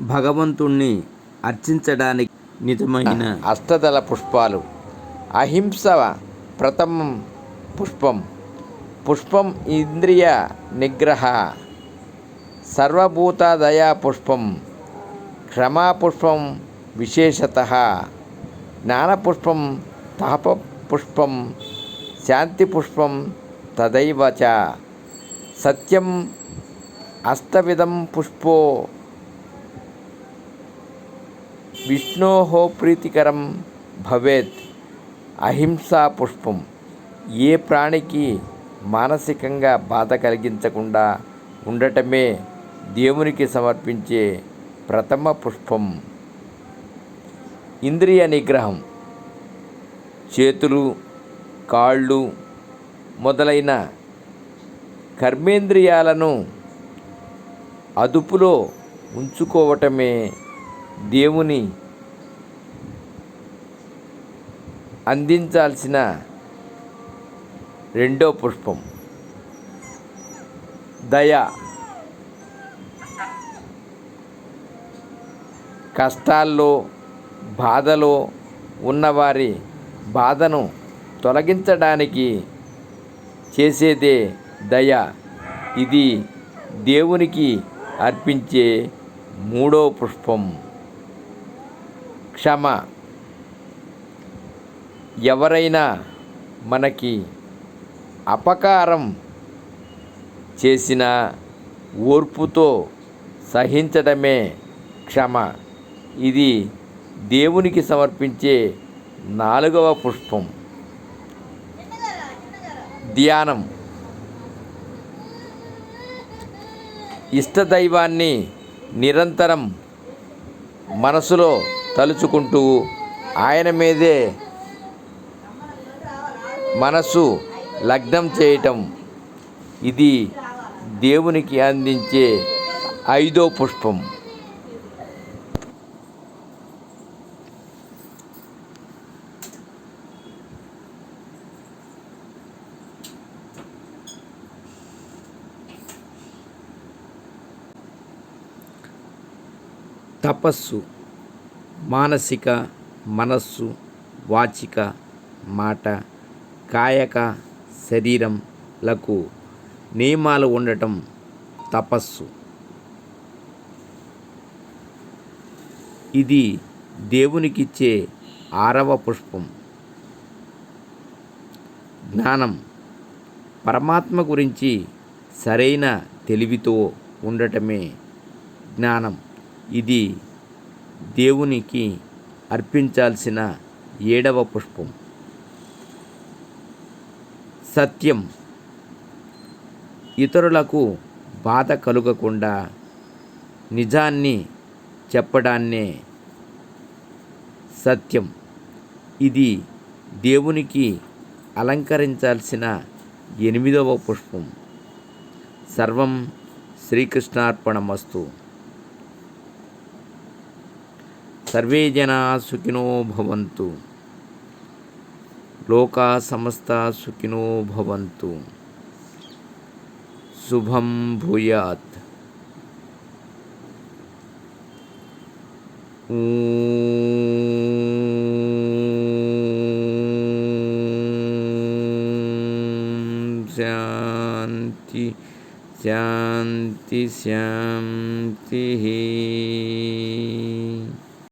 భగవంతుణ్ణి అర్చించడానికి నిజమైన అష్టదళ పుష్పాలు. అహింస ప్రథమం పుష్పం. పుష్పం ఇంద్రియ నిగ్రహ. సర్వభూతదయా పుష్పం. క్షమాపుష్పం విశేషత. జ్ఞానపుష్పం తాప పుష్పం శాంతి పుష్పం తదైవ సత్యం అష్టవిధం పుష్పో విష్ణో ప్రీతికరం భవేత్ అహింసా పుష్పం. ఏ ప్రాణికి మానసికంగా బాధ కలిగించకుండా ఉండటమే దేవునికి సమర్పించే ప్రథమ పుష్పం. ఇంద్రియ నిగ్రహం. చేతులు కాళ్ళు మొదలైన కర్మేంద్రియాలను అదుపులో ఉంచుకోవటమే దేవుని అందించాల్సిన రెండో పుష్పం. దయ. కష్టాల్లో బాధలో ఉన్నవారి బాధను తొలగించడానికి చేసేదే దయ. ఇది దేవునికి అర్పించే మూడో పుష్పం. క్షమ. ఎవరైనా మనకి అపకారం చేసిన ఓర్పుతో సహించడమే క్షమ. ఇది దేవునికి సమర్పించే నాలుగవ పుష్పం. ధ్యానం. ఇష్టదైవాన్ని నిరంతరం మనసులో తలుచుకుంటూ ఆయన మీదే మనసు లగ్నం చేయటం. ఇది దేవునికి అందించే ఐదో పుష్పం. తపస్సు. మానసిక మనస్సు వాచిక మాట కాయక శరీరంలకు నియమాలు ఉండటం తపస్సు. ఇది దేవునికిచ్చే ఆరవ పుష్పం. జ్ఞానం పరమాత్మ గురించి సరైన తెలివితో ఉండటమే జ్ఞానం. ఇది దేవునికి అర్పించాల్సిన ఏడవ పుష్పం. సత్యం. ఇతరులకు బాధ కలుగకుండా నిజాన్ని చెప్పడాన్నే సత్యం. ఇది దేవునికి అలంకరించాల్సిన ఎనిమిదవ పుష్పం. సర్వం శ్రీకృష్ణార్పణమస్తు. सर्वे जना सुखिनो भवन्तु। लोका समस्ता सुखिनो भवन्तु। शुभम भूयात्। शांति शांति शांति